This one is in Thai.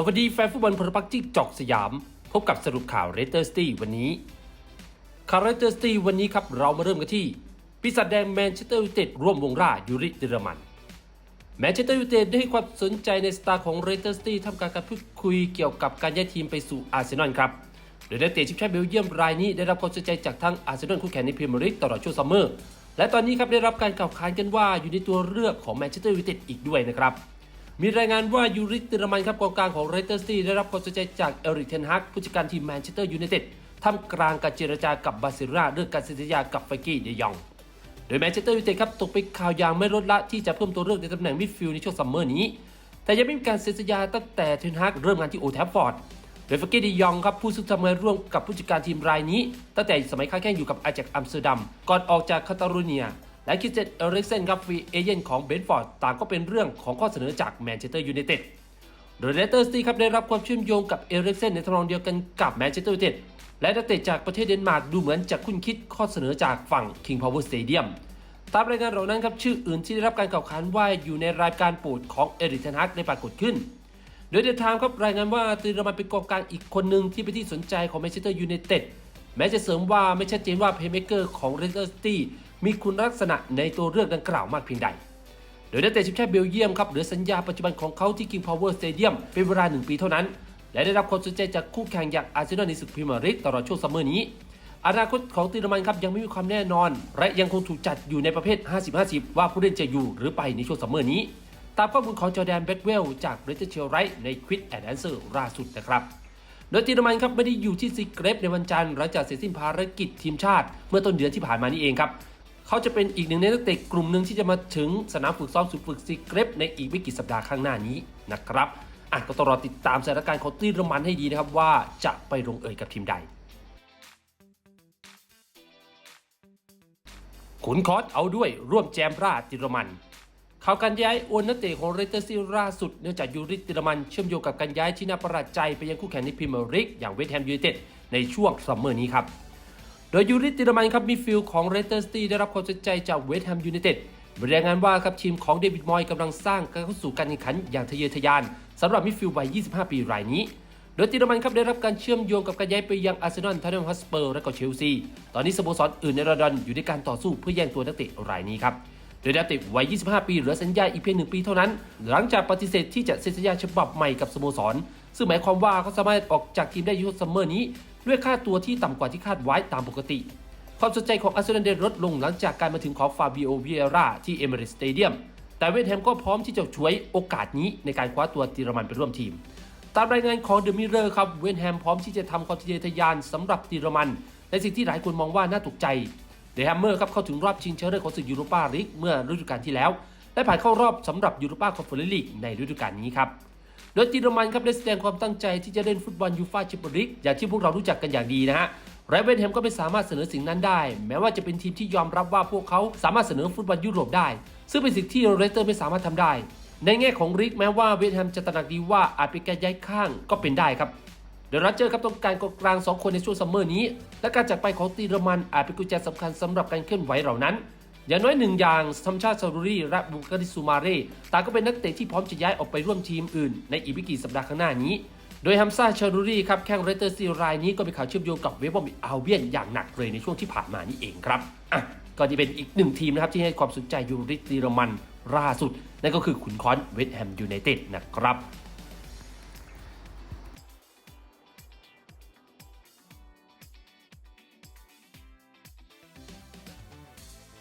สวัสดีแฟนฟุตบอลพลพักที่จอกสยาม พบกับสรุปข่าวเรเตอร์สตีวันนี้ ข่าวเรเตอร์สตีวันนี้ครับ เรามาเริ่มกันที่ ปีศาจแดงแมนเชสเตอร์ยูไนเต็ดร่วมวงร่ายูริเดอรมัน แมนเชสเตอร์ยูไนเต็ดได้ให้ความสนใจในสตาร์ของเรเตอร์สตีทำการการพูดคุยเกี่ยวกับการย้ายทีมไปสู่อาร์เซนอลครับโดยนักเตะทีมชาติเบลเยียมรายนี้ได้รับความสนใจจากทั้งอาร์เซนอลคู่แข่งในพรีเมียร์ลีกตลอดช่วงซัมเมอร์และตอนนี้ครับได้รับการกล่าวขานกันว่าอยู่ในตัวเลือกของแมนเชสเตอร์ยูไนเต็ดอีกด้วยนะครับ มีรายงานว่ายูริกเตอร์มันครับกองกลางของเรเตอร์สตีได้รับความสนใจจากเอริกเทนฮักผู้จัดการทีมแมนเชสเตอร์ยูไนเต็ดท่ามกลางการเจรจากับบาเซโลนาเรื่องการเซ็นสัญญากับไฟกี้เดยอง โดยแมนเชสเตอร์ยูไนเต็ดครับตกเป็นข่าวอย่างไม่ลดละที่จะเพิ่มตัวเลือกในตำแหน่งมิดฟิลด์ในช่วงซัมเมอร์นี้ แต่ยังไม่มีการเซ็นสัญญาตั้งแต่เทนฮักเริ่มงานที่โอแทฟฟอร์ดโดยฟาเกตดียองครับผู้ซึ่งทำงานร่วมกับผู้จัดการทีมรายนี้ ตั้งแต่สมัยค้าแข่งอยู่กับอาแจ็กอัมสเตอร์ดัมก่อนออกจากคาตาลูเนีย และคิดเจตเอริกเซนครับฟรีเอเจนต์ของเบนฟอร์ดต่างก็เป็นเรื่องของข้อเสนอจากแมนเชสเตอร์ยูไนเต็ดโดยเลสเตอร์ซิตี้ครับได้รับความเชื่อมโยงกับเอริกเซนในทำนองเดียวกันกับแมนเชสเตอร์ยูไนเต็ดและนักเตะจากประเทศเดนมาร์กดูเหมือนจะคุ้นคิดข้อเสนอจากฝั่ง King Power Stadium ตามรายงานเหล่านั้นครับชื่ออื่นที่ได้รับการกล่าวขานว่าอยู่ในรายการโปรดของเอริกเทนฮักได้ปรากฏขึ้น โดยเดทามครับรายงานว่าตีรมันเป็นกองกลางอีกคนหนึ่งที่เป็นที่สนใจของแมนเชสเตอร์ยูไนเต็ดแม้จะเสริมว่าไม่ชัดเจนว่าเพย์เมเกอร์ของเรสเตอร์ซิตี้ มีคุณลักษณะในตัวเลือกดังกล่าวมากเพียงใด โดยนักเตะทีมชาติเบลเยียมครับเหลือสัญญาปัจจุบันของเขาที่ King Power Stadium เป็นเวลา 1 ปีเท่านั้น และได้รับความสนใจจากคู่แข่งอย่างอาร์เซนอลในศึกพรีเมียร์ลีกตลอดช่วงซัมเมอร์นี้ อนาคตของตีรมันครับยังไม่มีความแน่นอน และยังคงถูกจัดอยู่ในประเภท 50-50 ว่าผู้เล่นจะอยู่หรือไปในช่วงซัมเมอร์นี้ ตามข้อมูลของจอแดนเบคเวลจากเรเจอร์เชลไรท์ในควิดแอนด์แอนเซอร์ล่าสุดนะครับโดยตีรมันครับไม่ได้อยู่ที่ซีเกรฟในวันจันทร์หลังจากเสร็จสิ้นภารกิจทีมชาติ เมื่อต้นเดือนที่ผ่านมานี้เองครับ เขาจะเป็นอีกหนึ่งในนักเตะกลุ่มหนึ่งที่จะมาถึงสนามฝึกซ้อมสุดฝึกซีเกรฟในอีกไม่กี่สัปดาห์ข้างหน้านี้นะครับอะก็ต้องรอติดตามสถานการณ์ของตีรมันให้ดีนะครับว่าจะไปลงเอยกับทีมใดขุนคอสเอาด้วยร่วมแจมราติรมันข่าวการย้ายโอนนักเตะของเรเตอร์ซิลล่าสุดเนื่องจากยูริติรมันเชื่อมโยงกับการย้ายที่น่าประหลาดใจไปยังคู่แข่งในพรีเมียร์ลีกอย่างเวสต์แฮมยูไนเต็ดในช่วงซัมเมอร์นี้ครับ โดยยูริติรมันครับมีฟิลของเรเตอร์ซิตี้ได้รับความสนใจจากเวสต์แฮมยูไนเต็ดรายงานว่าครับทีมของเดวิดมอยกำลังสร้างการเข้าสู่การแข่งขันอย่างทะเยอทะยานสำหรับมิดฟิลด์วัย 25 ปีรายนี้ โดยติรมันครับได้รับการเชื่อมโยงกับการย้ายไปยังอาร์เซนอลทาร์เนมฮัสเปอร์และก็เชลซี ตอนนี้สโมสรอื่นในลอนดอนอยู่ในการต่อสู้เพื่อแย่งตัวนักเตะรายนี้ครับ โดยนักเตะวัย 25 ปีเหลือสัญญาอีกเพียงหนึ่งปีเท่านั้น หลังจากปฏิเสธที่จะเซ็นสัญญาฉบับใหม่กับสโมสร ซึ่งหมายความว่าเขาสามารถออกจากทีมได้ในช่วงซัมเมอร์นี้ ด้วยค่าตัวที่ต่ำกว่าที่คาดไว้ตามปกติ ความสนใจของอาร์เซนอลได้ลดลงหลังจากการมาถึงของฟาบิโอวิเอราที่เอเมเรสสเตเดียมแต่เวสต์แฮมก็พร้อมที่จะช่วยโอกาสนี้ในการคว้าตัวติรมันไปร่วมทีม ตามรายงานของเดอะมิเรอร์ครับเวนแฮมพร้อมที่จะทำความทะเยอทะยานสำหรับติรมันในสิ่งที่หลายคนมองว่าน่าตกใจเดอะแฮมเมอร์ครับเข้าถึงรอบชิงชนะเลิศของศึกยูโรปาลีกเมื่อฤดูกาลที่แล้วและผ่านเข้ารอบสำหรับยูโรปาคอนเฟอเรนซ์ลีกในฤดูกาลนี้ครับ ดยติรมันครับได้แสดงความตั้งใจที่จะเล่นฟุตบอลยูฟาแชมเปี้ยนลีกอย่างที่พวกเรารู้จักกันอย่างดีนะฮะและเวนแฮมก็ไม่สามารถเสนอสิ่งนั้นได้ แม้ว่าจะเป็นทีมที่ยอมรับว่าพวกเขาสามารถเสนอฟุตบอลยุโรปได้ ซึ่งเป็นสิ่งที่เรสเตอร์ไม่สามารถทำได้ ในแง่ของริกแม้ว่าเวสแฮมจะตระหนักดีว่าอาจเป็นการย้ายข้างก็เป็นได้ครับเดอะรัเจอร์ครับต้องการกองกลาง 2 คนในช่วงซัมเมอร์นี้ และการจากไปของตีรมันอาจเป็นกุญแจสำคัญสำหรับการเคลื่อนไหวเหล่านั้น อย่างน้อยหนึ่งอย่างซัมชาติซารูรีและบุการิซูมาเร่ต่างก็เป็นนักเตะที่พร้อมจะย้ายออกไปร่วมทีมอื่น ในอีกไม่กี่สัปดาห์ข้างหน้านี้ โดยฮัมซาชารูรีครับแข้งเรเตอร์ซีรายนี้ก็เป็นข่าวเชื่อมโยงกับเวสต์บอมอัลเบียนอย่างหนักเลยในช่วงที่ผ่านมานี่เองครับอะก็จะเป็นอีกหนึ่งทีมนะครับที่ให้ความสนใจยูริตีรมันล่าสุด นั่นก็คือขุนค้อนเวสต์แฮมยูไนเต็ดนะครับ